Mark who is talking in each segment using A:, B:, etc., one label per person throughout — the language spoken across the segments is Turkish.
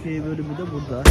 A: Okey bölümü de burada.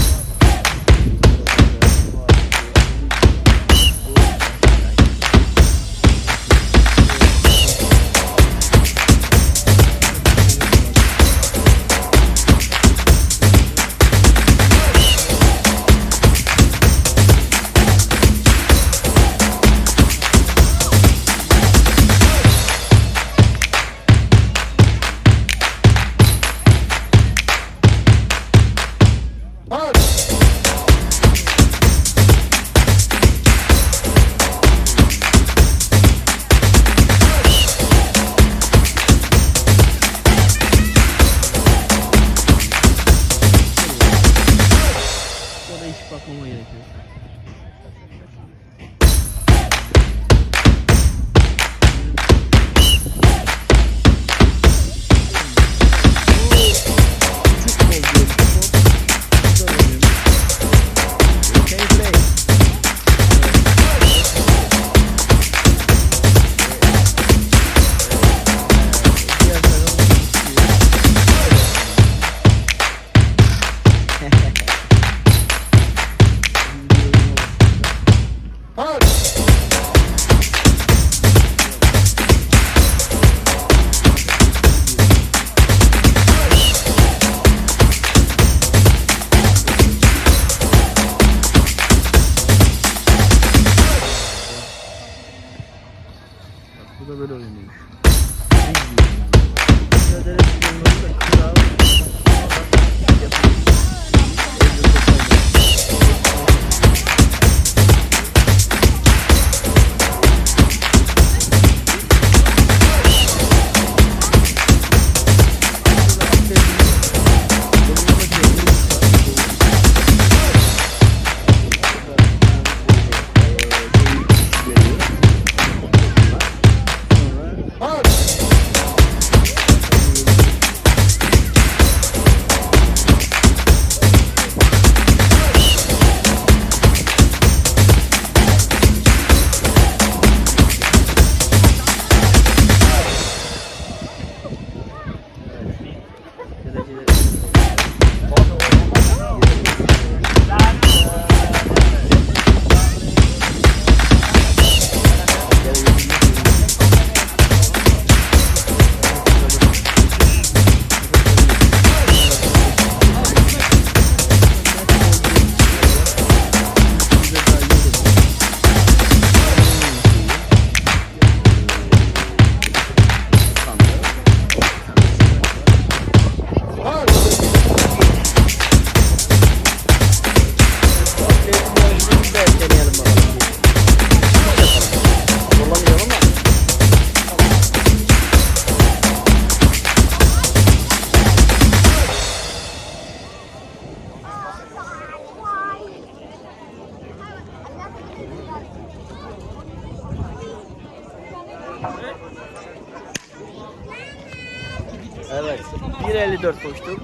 A: 1.54 koştum.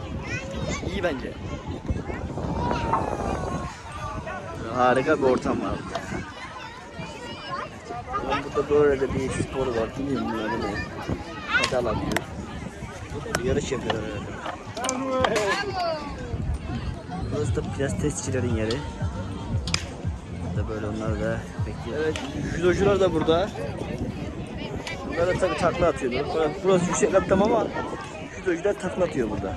A: İyi bence. Harika bir ortam var. Ben burada böyle de bir spor var. Bilmiyorum bunların ne. Pedal atıyor. Yarış yapıyorlar herhalde. Burası da biraz testçilerin yeri. Burada böyle onlar da bekliyor. Evet, judocular da burada. Bunlar da tabii takla atıyorlar. Burası, yüksek kaptam ama judocular takla atıyor burada.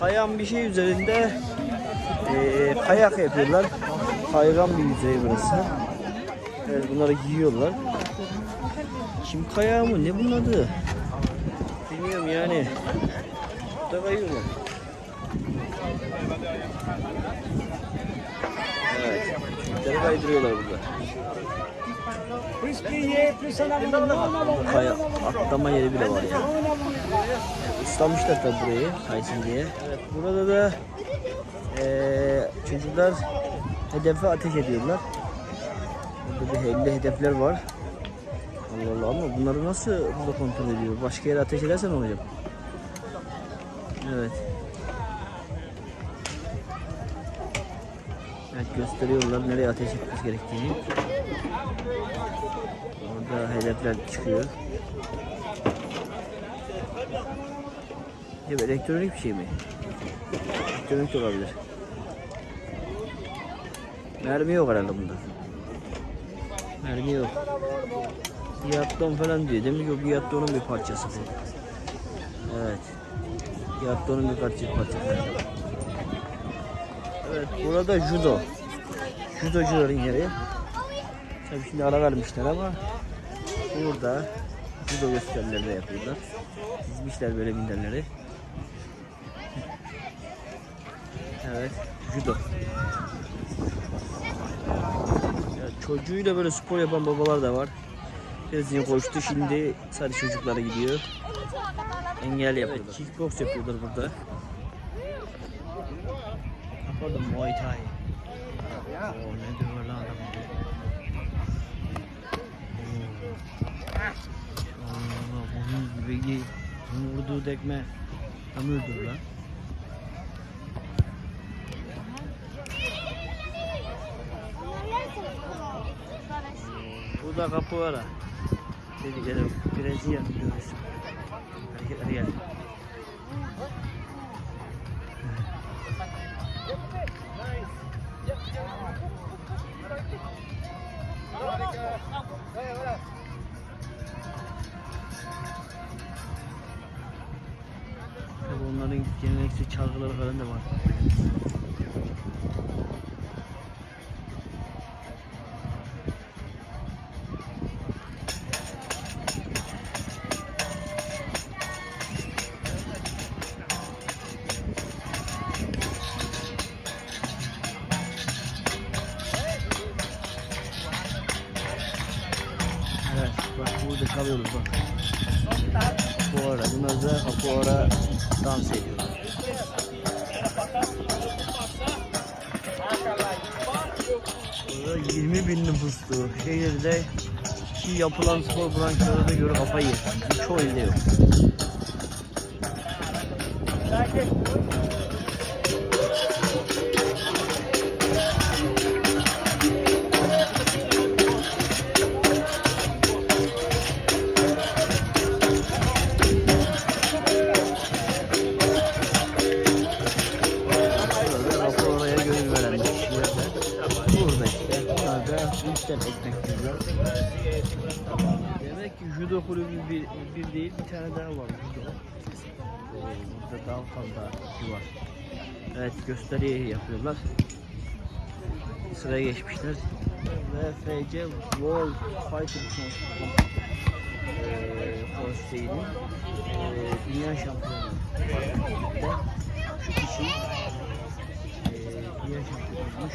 A: Kayan bir şey üzerinde eee kayak yapıyorlar. Kaygan bir yüzey burası. Evet bunları giyiyorlar. Kim kayağı mı? Ne bunun adı? Bilmiyorum yani. Burada kayıyorlar. Evet. Çocukları kaydırıyorlar burada. Kaya atlama yeri bile var ya. Islamışlar tabi burayı kaysın diye. Evet, burada da eee çocuklar hedefe ateş ediyorlar. Burada bir belli hedefler var. Allah Allah ama bunları nasıl burada kontrol ediyor? Başka yere ateş edersen ne olacak? Evet. Evet gösteriyorlar nereye ateş etmesi gerektiğini. Orada hedefler çıkıyor. Acaba elektronik bir şey mi? Elektronik olabilir. Mermi yok herhalde bunda. Mermi yok. Biathlon falan diyor. Demek ki o biathlonun bir parçası bu. Evet. Biathlonun bir parçası. parçası. Evet burada judo. Judocuların yeri. Tabii şimdi ara vermişler ama burada judo gösterileri de yapıyorlar. Dizmişler böyle minderleri. Evet, judo. Ya çocuğuyla böyle spor yapan babalar da var. Birazcık koştu şimdi sadece çocuklara gidiyor. Engel yapıyorlar. Evet, kickbox yapıyorlar burada. Pardon Muay Thai. Oo, ne diyor lan adam? Bunun gibi gi- bunun vurduğu tekme ömürdür lan. Bu da capoeira. Dedikleri Brezilya diyoruz. Hareketleri gel. Tabii onların geleneksel çalgıları falan da var. 20 bin nüfuslu şehirde ki yapılan spor branşlarına göre kafayı. Çoğu ilde yok. Judo kulübü bir, bir değil bir tane daha var judo. Ee, Burada daha fazla var. Evet gösteri yapıyorlar. Sıraya geçmişler. VFC World Fighting Championship eee Konseyi'nin eee, dünya şampiyonu var. Şu kişi dünya şampiyonuymuş.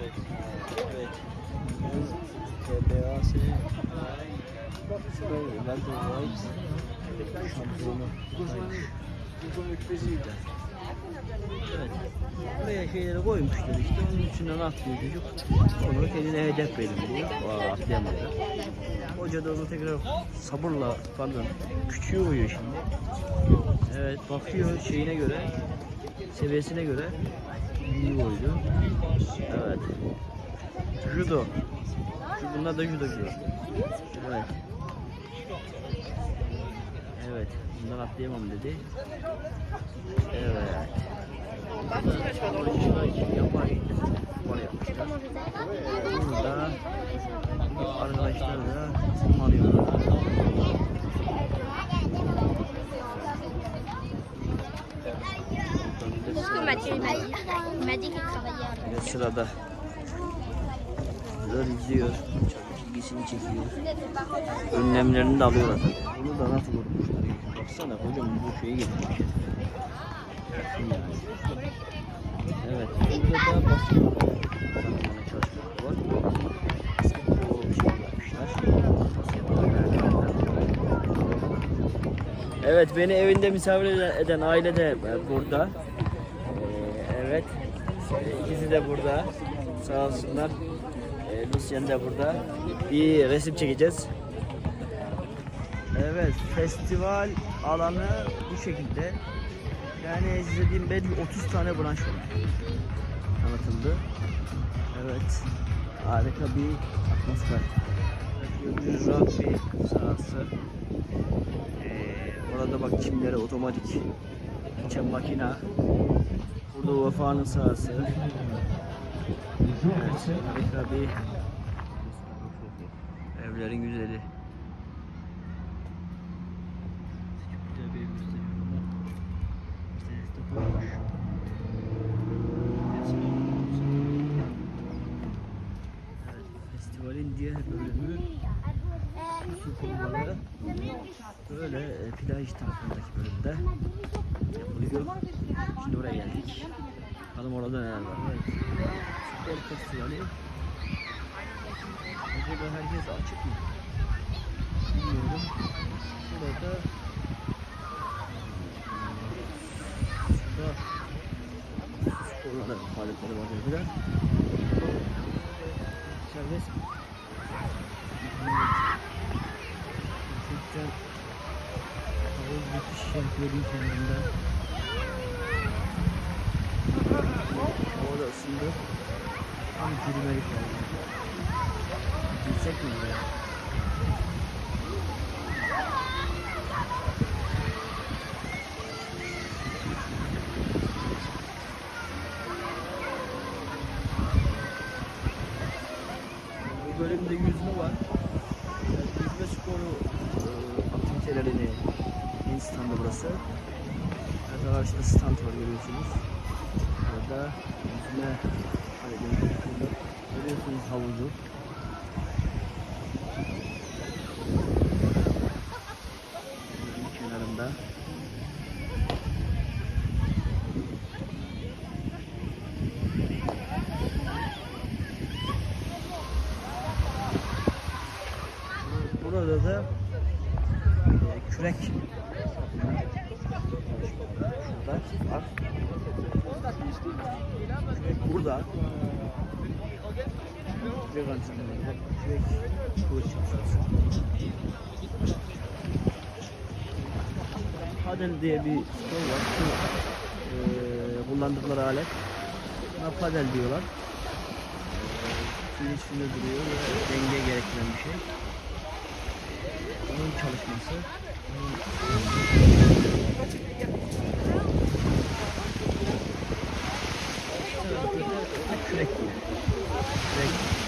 A: Evet. Evet. TBAS Welterweight şampiyonu. Evet. Buraya şeyleri koymuşlar işte onun içinden atlıyor çocuk. Onu kendine hedef belirliyor. Aa, atlayamadı. Hoca da onu tekrar sabırla pardon küçüğü şimdi. Evet bakıyor şeyine göre seviyesine göre iyi oydu. Evet. Judo. Şu bunlar da judocu. Evet. Evet. Bundan atlayamam dedi. Evet. Burada arkadaşlar da alıyorlar. Ve sırada Bunlar izliyor. Çok ilgisini çekiyor. Önlemlerini de alıyorlar. Bunu da nasıl korumuşlar? Baksana hocam bu şeyi getirmiş. Evet. Burada da basketbol takımına var. Basketbol. Evet beni evinde misafir eden- aile de e, burada. Ee, evet. İkisi de burada. Sağ olsunlar. Ee, Lucien de burada. Bir resim çekeceğiz. Evet, festival alanı bu şekilde. Yani size diyeyim belki 30 tane branş var. Tanıtıldı. Evet, harika bir atmosfer. Gördüğünüz rahat bir sahası. Ee, Orada bak çimleri otomatik biçen makina. Burada Vefa'nın sahası. Evet, harika bir evlerin güzeli. Güzel bir evimiz de şurada. İşte de koymuş. Evet, festivalin diğer bölümü su konuları böyle e, plaj tarafındaki bölümde yapılıyor. Şimdi oraya geldik. Bakalım orada neler var. Spor festivali. Acaba herkes açık mı? Bilmiyorum. Burada Şurada sporlara faaliyetleri var dediler. Serbest? Gerçekten havuz müthiş şampiyonun kenarında. Hava da ısındı. Tam yürümelik var. Girsek mi buraya? Bölümde yüzme var. Evet, Yüzme sporu e, aktivitelerini en standı burası. Burada karşıda stand var görüyorsunuz. Burada yüzme yapıyorlar. Görüyorsunuz havuzu. Denizin kenarında. Burada da e, kürek şurada var. Kürek burada. Kürek antrenmanı. Kürek kılıç çalışması. Diye bir spor var. Şu e, kullandıkları alet. Buna padel diyorlar. Suyun üstünde duruyor ve denge gerektiren bir şey. Onun çalışması. Kürek. Kürek.